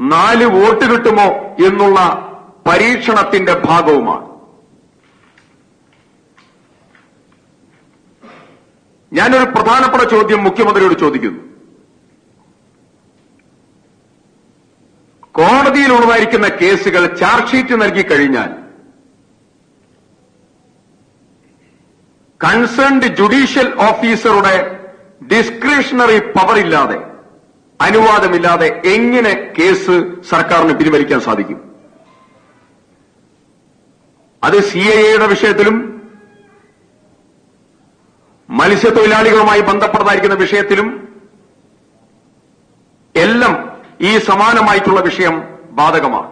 നാല് വോട്ട് കിട്ടുമോ എന്നുള്ള പരീക്ഷണത്തിന്റെ ഭാഗവുമാണ്. ഞാനൊരു പ്രധാനപ്പെട്ട ചോദ്യം മുഖ്യമന്ത്രിയോട് ചോദിക്കുന്നു. കോടതിയിൽ ഉണ്ടായിരിക്കുന്ന കേസുകൾ ചാർജ് ഷീറ്റ് നൽകി കഴിഞ്ഞാൽ കൺസേൺഡ് ജുഡീഷ്യൽ ഓഫീസറുടെ ഡിസ്ക്രിഷണറി പവർ ഇല്ലാതെ അനുവാദമില്ലാതെ എങ്ങനെ കേസ് സർക്കാരിന് പിൻവലിക്കാൻ സാധിക്കും? അത് സി ഐ എയുടെ വിഷയത്തിലും മത്സ്യത്തൊഴിലാളികളുമായി ബന്ധപ്പെട്ടതായിരിക്കുന്ന വിഷയത്തിലും എല്ലാം ഈ സമാനമായിട്ടുള്ള വിഷയം ബാധകമാണ്.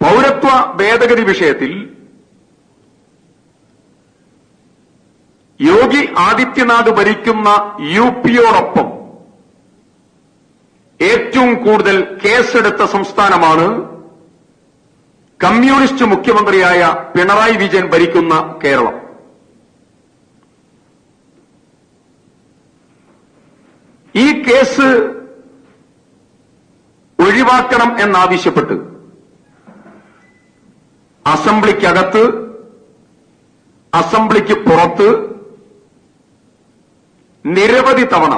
പൗരത്വ ഭേദഗതി വിഷയത്തിൽ യോഗി ആദിത്യനാഥ് ഭരിക്കുന്ന യു പിയോടൊപ്പം ഏറ്റവും കൂടുതൽ കേസെടുത്ത സംസ്ഥാനമാണ് കമ്മ്യൂണിസ്റ്റ് മുഖ്യമന്ത്രിയായ പിണറായി വിജയൻ ഭരിക്കുന്ന കേരളം. ഈ കേസ് ഒഴിവാക്കണം എന്നാവശ്യപ്പെട്ട് അസംബ്ലിക്കകത്ത് അസംബ്ലിക്ക് പുറത്ത് നിരവധി തവണ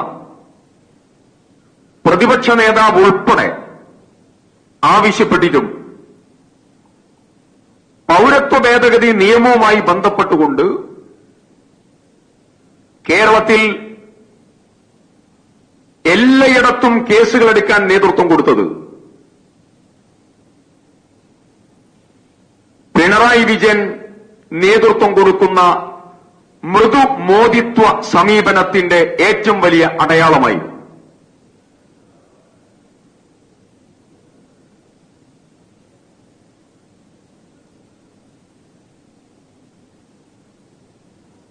പ്രതിപക്ഷ നേതാവ് ഉൾപ്പെടെ ആവശ്യപ്പെട്ടിട്ടും പൌരത്വ ഭേദഗതി നിയമവുമായി ബന്ധപ്പെട്ടുകൊണ്ട് കേരളത്തിൽ എല്ലയിടത്തും കേസുകൾ എടുക്കാൻ നേതൃത്വം കൊടുത്തത് പിണറായി വിജയൻ നേതൃത്വം കൊടുക്കുന്ന മൃദു മോദിത്വ സമീപനത്തിന്റെ ഏറ്റവും വലിയ അടയാളമായി.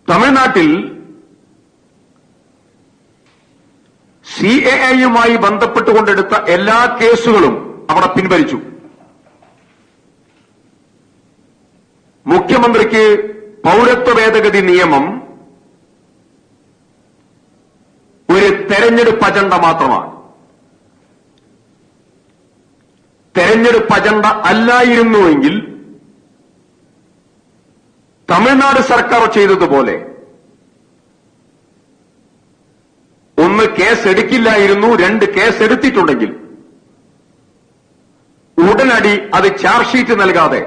തമിഴ്നാട്ടിൽ സി എ എയുമായി ബന്ധപ്പെട്ടുകൊണ്ടെടുത്ത എല്ലാ കേസുകളും അവിടെ പിൻവലിച്ചു. മുഖ്യമന്ത്രിക്ക് പൌരത്വ ഭേദഗതി നിയമം ഒരു തെരഞ്ഞെടുപ്പ് അജണ്ട മാത്രമാണ്. തെരഞ്ഞെടുപ്പ് അജണ്ട അല്ലായിരുന്നുവെങ്കിൽ തമിഴ്നാട് സർക്കാർ ചെയ്തതുപോലെ ഒന്ന് കേസ് എടുക്കില്ലായിരുന്നു രണ്ട് കേസ് എടുത്തിട്ടുണ്ടെങ്കിൽ ഉടനടി അത് ചാർജ് ഷീറ്റ് നൽകാതെ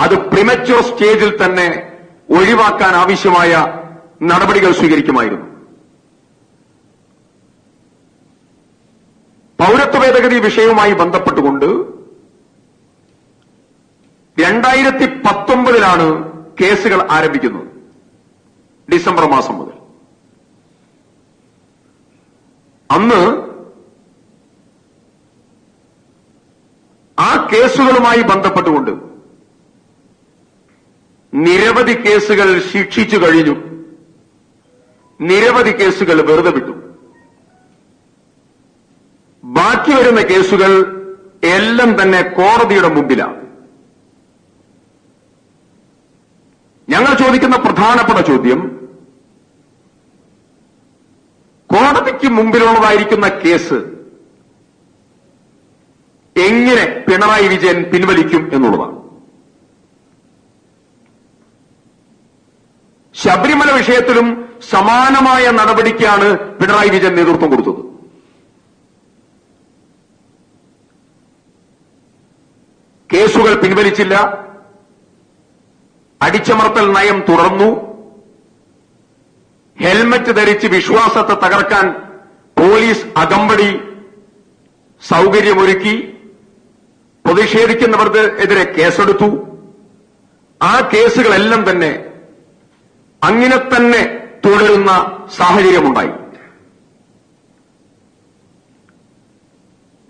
അത് പ്രിമച്യൂർ സ്റ്റേജിൽ തന്നെ ഒഴിവാക്കാൻ ആവശ്യമായ നടപടികൾ സ്വീകരിക്കുമായിരുന്നു. പൌരത്വ ഭേദഗതി വിഷയവുമായി ബന്ധപ്പെട്ടുകൊണ്ട് രണ്ടായിരത്തി പത്തൊമ്പതിലാണ് കേസുകൾ ആരംഭിക്കുന്നത്. ഡിസംബർ മാസം മുതൽ. അന്ന് ആ കേസുകളുമായി ബന്ധപ്പെട്ടുകൊണ്ട് നിരവധി കേസുകൾ ശിക്ഷിച്ചു കഴിഞ്ഞു. നിരവധി കേസുകൾ വെറുതെ വിട്ടു. ബാക്കി വരുന്ന കേസുകൾ എല്ലാം തന്നെ കോടതിയുടെ മുമ്പിലാണ് ഞങ്ങൾ ചോദിക്കുന്ന പ്രധാനപ്പെട്ട ചോദ്യം കോടതിക്ക് മുമ്പിലുള്ളതായിരിക്കുന്ന കേസ് എങ്ങനെ പിണറായി വിജയൻ പിൻവലിക്കും എന്നുള്ളതാണ്. ശബരിമല വിഷയത്തിലും സമാനമായ നടപടിക്കാണ് പിണറായി വിജയൻ നേതൃത്വം കൊടുത്തത്. കേസുകൾ പിൻവലിച്ചില്ല. അടിച്ചമർത്തൽ നയം തുടർന്നു. ഹെൽമറ്റ് ധരിച്ച് വിശ്വാസത്തെ തകർക്കാൻ പോലീസ് അകമ്പടി സൗകര്യമൊരുക്കി. പ്രതിഷേധിക്കുന്നവർക്ക് എതിരെ കേസെടുത്തു. ആ കേസുകളെല്ലാം തന്നെ അങ്ങനെ തന്നെ തുടരുന്ന സാഹചര്യമുണ്ടായി.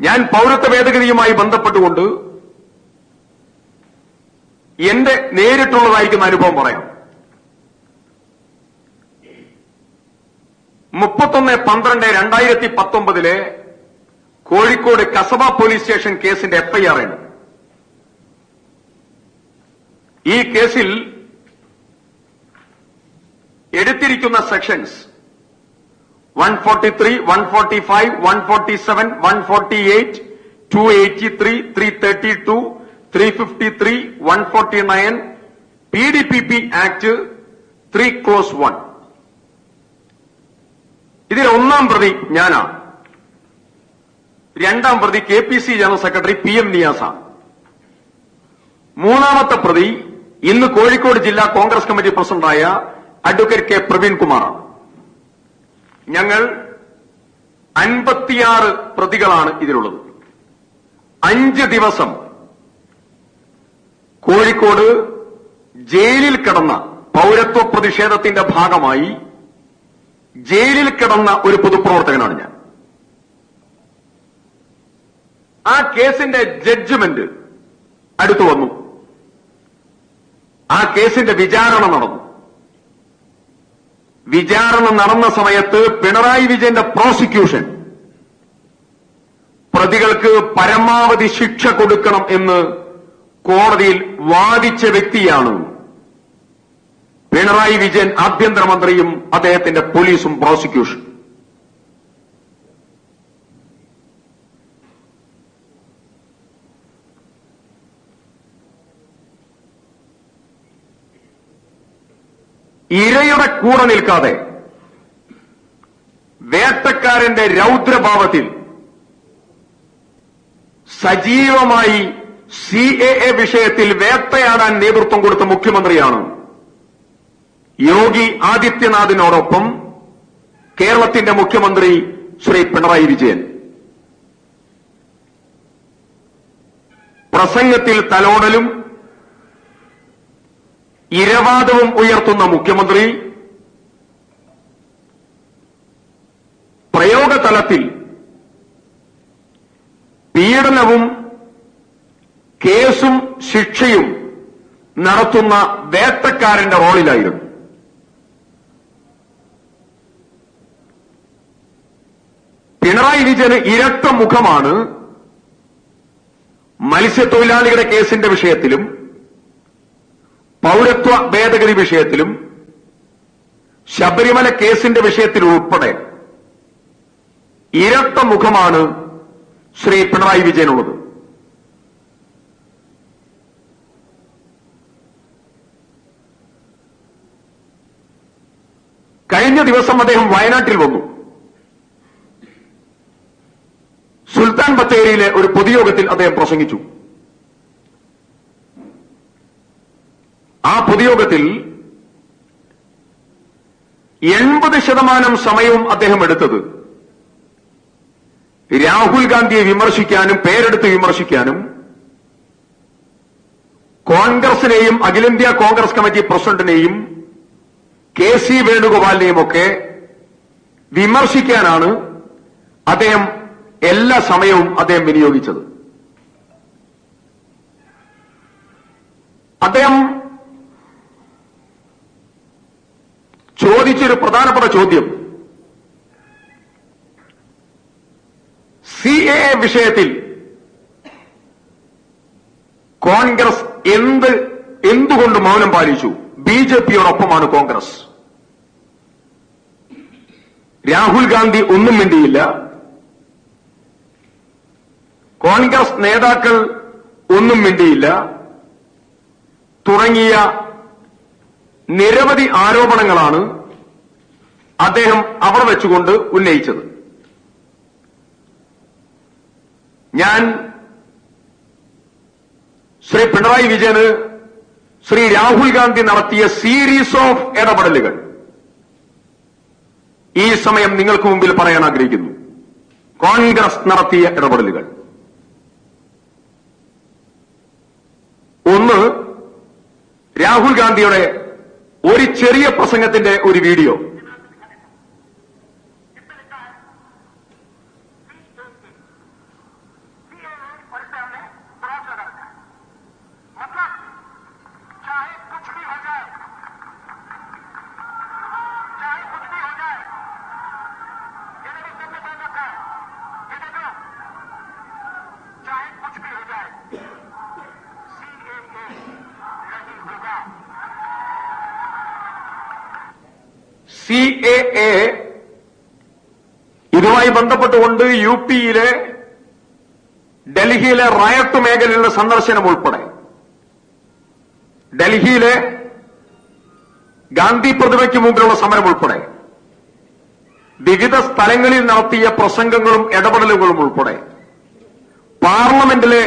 ഞാൻ പൌരത്വ ഭേദഗതിയുമായി ബന്ധപ്പെട്ടുകൊണ്ട് എന്റെ നേരിട്ടുള്ളതായിരിക്കുന്ന അനുഭവം പറയാം. മുപ്പത്തൊന്ന് പന്ത്രണ്ട് രണ്ടായിരത്തി പത്തൊമ്പതിലെ കോഴിക്കോട് കസബ പോലീസ് സ്റ്റേഷൻ കേസിന്റെ എഫ്ഐആർ ആണ്. ഈ കേസിൽ എടുത്തിരിക്കുന്ന sections one forty three one forty five one forty seven one forty eight two eighty three three thirty two three fifty three one forty nine P D P P act three clause one ഇതിൽ ഒന്നാം പ്രതി ഞാനാണ് രണ്ടാം പ്രതി K P C general secretary P M നിയാസാണ് മൂന്നാമത്തെ പ്രതി ഇന്ന് കോഴിക്കോട് ജില്ലാ കോൺഗ്രസ് കമ്മിറ്റി പ്രസിഡന്റായ അഡ്വക്കേറ്റ് കെ പ്രവീൺ കുമാറാണ് ഞങ്ങൾ അൻപത്തിയാറ് പ്രതികളാണ് ഇതിലുള്ളത്. അഞ്ച് ദിവസം കോഴിക്കോട് ജയിലിൽ കിടന്ന പൌരത്വ പ്രതിഷേധത്തിന്റെ ഭാഗമായി ജയിലിൽ കിടന്ന ഒരു പൊതുപ്രവർത്തകനാണ് ഞാൻ. ആ കേസിന്റെ ജഡ്ജ്മെന്റ് അടുത്തു വന്നു. ആ കേസിന്റെ വിചാരണ നടന്നു. വിചാരണ നടന്ന സമയത്ത് പിണറായി വിജയന്റെ പ്രോസിക്യൂഷൻ പ്രതികൾക്ക് പരമാവധി ശിക്ഷ കൊടുക്കണം എന്ന് കോടതിയിൽ വാദിച്ച വ്യക്തിയാണ് പിണറായി വിജയൻ ആഭ്യന്തരമന്ത്രിയും അദ്ദേഹത്തിന്റെ പോലീസും പ്രോസിക്യൂഷൻ ഇരയുടെ കൂടെ നിൽക്കാതെ വേട്ടക്കാരന്റെ രൗദ്രഭാവത്തിൽ സജീവമായി സി എ എ വിഷയത്തിൽ വേട്ടയാടാൻ നേതൃത്വം കൊടുത്ത മുഖ്യമന്ത്രിയാണ് യോഗി ആദിത്യനാഥിനോടൊപ്പം കേരളത്തിന്റെ മുഖ്യമന്ത്രി ശ്രീ പിണറായി വിജയൻ. പ്രസംഗത്തിൽ തലോടലും ഇരവാദവും ഉയർത്തുന്ന മുഖ്യമന്ത്രി പ്രയോഗതലത്തിൽ പീഡനവും കേസും ശിക്ഷയും നടത്തുന്ന വേട്ടക്കാരന്റെ റോളിലായിരുന്നു. പിണറായി വിജയന് ഇരട്ട മുഖമാണ് മത്സ്യത്തൊഴിലാളികളുടെ കേസിന്റെ വിഷയത്തിലും പൌരത്വ ഭേദഗതി വിഷയത്തിലും ശബരിമല കേസിന്റെ വിഷയത്തിൽ ഉൾപ്പെടെ ഇരട്ട മുഖമാണ് ശ്രീ പിണറായി വിജയനുള്ളത്. കഴിഞ്ഞ ദിവസം അദ്ദേഹം വയനാട്ടിൽ വന്നു. സുൽത്താൻ ബത്തേരിയിലെ ഒരു പൊതുയോഗത്തിൽ അദ്ദേഹം പ്രസംഗിച്ചു. ആ പൊതുയോഗത്തിൽ എൺപത് ശതമാനം സമയവും അദ്ദേഹം എടുത്തത്. രാഹുൽ ഗാന്ധിയെ വിമർശിക്കാനും പേരെടുത്ത് വിമർശിക്കാനും കോൺഗ്രസിനെയും അഖിലേന്ത്യാ കോൺഗ്രസ് കമ്മിറ്റി പ്രസിഡന്റിനെയും കെ സി വേണുഗോപാലിനെയും ഒക്കെ വിമർശിക്കാനാണ് അദ്ദേഹം എല്ലാ സമയവും അദ്ദേഹം വിനിയോഗിച്ചത്. അദ്ദേഹം ചോദിച്ചൊരു പ്രധാനപ്പെട്ട ചോദ്യം. സി എ വിഷയത്തിൽ കോൺഗ്രസ് എന്ത് എന്തുകൊണ്ട് മൗനം പാലിച്ചു? ബി ജെ പിയോടൊപ്പമാണ് കോൺഗ്രസ്. രാഹുൽ ഗാന്ധി ഒന്നും മിണ്ടിയില്ല. കോൺഗ്രസ് നേതാക്കൾ ഒന്നും മിണ്ടിയില്ല. തുടങ്ങിയ നിരവധി ആരോപണങ്ങളാണ് അദ്ദേഹം അവിടെ വെച്ചുകൊണ്ട് ഉന്നയിച്ചത്. ഞാൻ ശ്രീ പിണറായി വിജയന് ശ്രീ രാഹുൽ ഗാന്ധി നടത്തിയ സീരീസ് ഓഫ് ഇടപെടലുകൾ ഈ സമയം നിങ്ങൾക്ക് മുമ്പിൽ പറയാൻ ആഗ്രഹിക്കുന്നു. കോൺഗ്രസ് നടത്തിയ ഇടപെടലുകൾ. ഒന്ന് രാഹുൽ ഗാന്ധിയുടെ ഒരു ചെറിയ പ്രസംഗത്തിന്റെ ഒരു വീഡിയോ. സി എ എ ഇതുമായി ബന്ധപ്പെട്ടുകൊണ്ട് യു പിയിലെ ഡൽഹിയിലെ റയട്ട് മേഖലയിലെ സന്ദർശനം ഉൾപ്പെടെ. ഡൽഹിയിലെ ഗാന്ധി പ്രതിമയ്ക്ക് മുമ്പിലുള്ള സമരം ഉൾപ്പെടെ. വിവിധ സ്ഥലങ്ങളിൽ നടത്തിയ പ്രസംഗങ്ങളും ഇടപെടലുകളും ഉൾപ്പെടെ. പാർലമെന്റിലെ